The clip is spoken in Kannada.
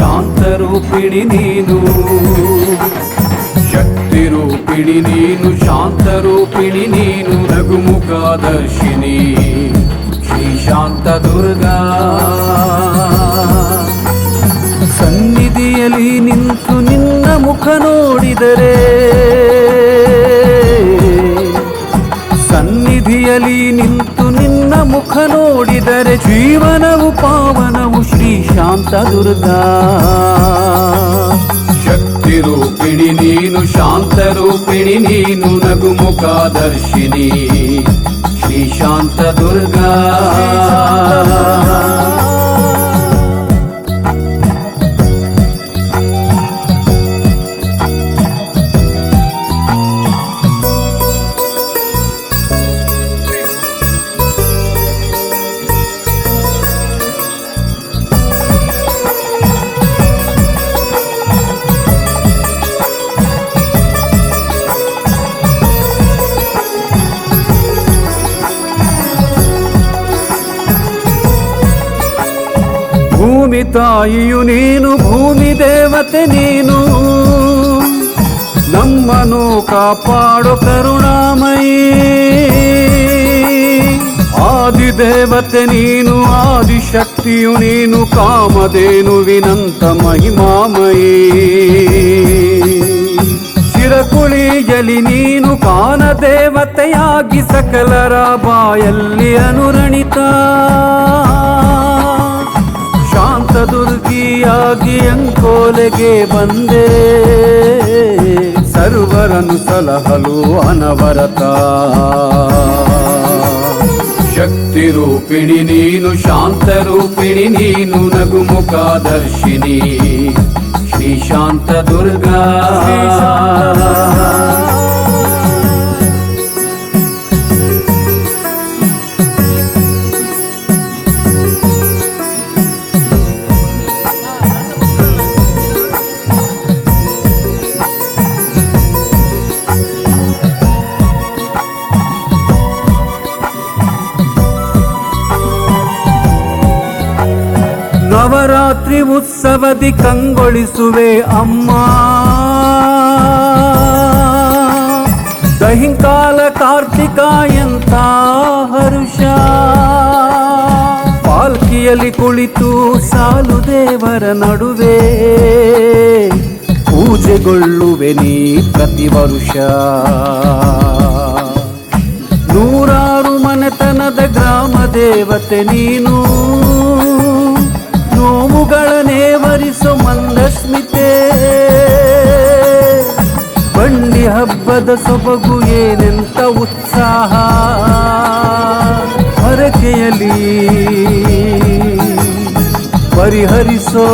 ರೂಪಿಣಿ ನೀನು. ಶಕ್ತಿ ರೂಪಿಣಿ ನೀನು ಶಾಂತ ರೂಪಿಣಿ ನೀನು ರಘುಮುಖದರ್ಶಿನಿ ಶ್ರೀ ಶಾಂತ ದುರ್ಗಾ. ಸನ್ನಿಧಿಯಲ್ಲಿ ನಿಂತು ನಿನ್ನ ಮುಖ ನೋಡಿದರೆ, ಸನ್ನಿಧಿಯಲ್ಲಿ ನಿಂತು ನಿನ್ನ ಮುಖ ನೋಡಿದರೆ ಜೀವನವು ಪಾವನವು ಶ್ರೀ ಶಾಂತ ದುರ್ಗಾ ಶಕ್ತಿ ರೂಪಿಣಿ ನೀನು ಶಾಂತ ರೂಪಿಣಿ ನೀನು ನಗುಮುಖದರ್ಶಿನಿ ಶ್ರೀ ಶಾಂತ ಭೂಮಿ ತಾಯಿಯು ನೀನು, ಭೂಮಿ ದೇವತೆ ನೀನು. ನಮ್ಮನು ಕಾಪಾಡು ಕರುಣಾಮಯಿ. ಆದಿದೇವತೆ ನೀನು ಆದಿಶಕ್ತಿಯು ನೀನು ಕಾಮಧೇನುವಿನಂತ ಮಹಿಮಾಮಯಿ. ಚಿರಕುಳಿಯಲಿ ನೀನು, ಕಾನ ದೇವತೆಯಾಗಿ ಸಕಲರ ಬಾಯಲ್ಲಿ ಅನುರಣಿತ. ಶಾಂತ ದುರ್ಗಿಯಾಗಿ ಅಂಕೋಲೆಗೆ ಬಂದೆ ಸರ್ವರನ್ನು ಸಲಹಲು ಅನವರತ ಶಕ್ತಿ ರೂಪಿಣಿ ನೀನು ಶಾಂತ ರೂಪಿಣಿ ನೀನು ನಗುಮುಖದರ್ಶಿನಿ ಶ್ರೀ ಶಾಂತ ದುರ್ಗಾ ನವರಾತ್ರಿ ಉತ್ಸವದಿ ಕಂಗೊಳಿಸುವೆ ಅಮ್ಮ. ದಹಿಂಕಾಲ ಕಾರ್ತಿಕ ಎಂತ ಹರುಷ. ಪಾಲ್ಕಿಯಲ್ಲಿ ಕುಳಿತು ಸಾಲು ದೇವರ ನಡುವೆ. ಪೂಜೆಗೊಳ್ಳುವೆ ನೀ ಪ್ರತಿ ವರುಷ. ನೂರಾರು ಮನೆತನದ ಗ್ರಾಮ ದೇವತೆ ನೀನು. ವರಿಸೋ ಮಂದಸ್ಮಿತೆ ಬಂಡಿ ಹಬ್ಬದ ಸೊಬಗು ಏನೆಂತ ಉತ್ಸಾಹ. ಹರಕೆಯಲ್ಲಿ ಪರಿಹರಿಸೋ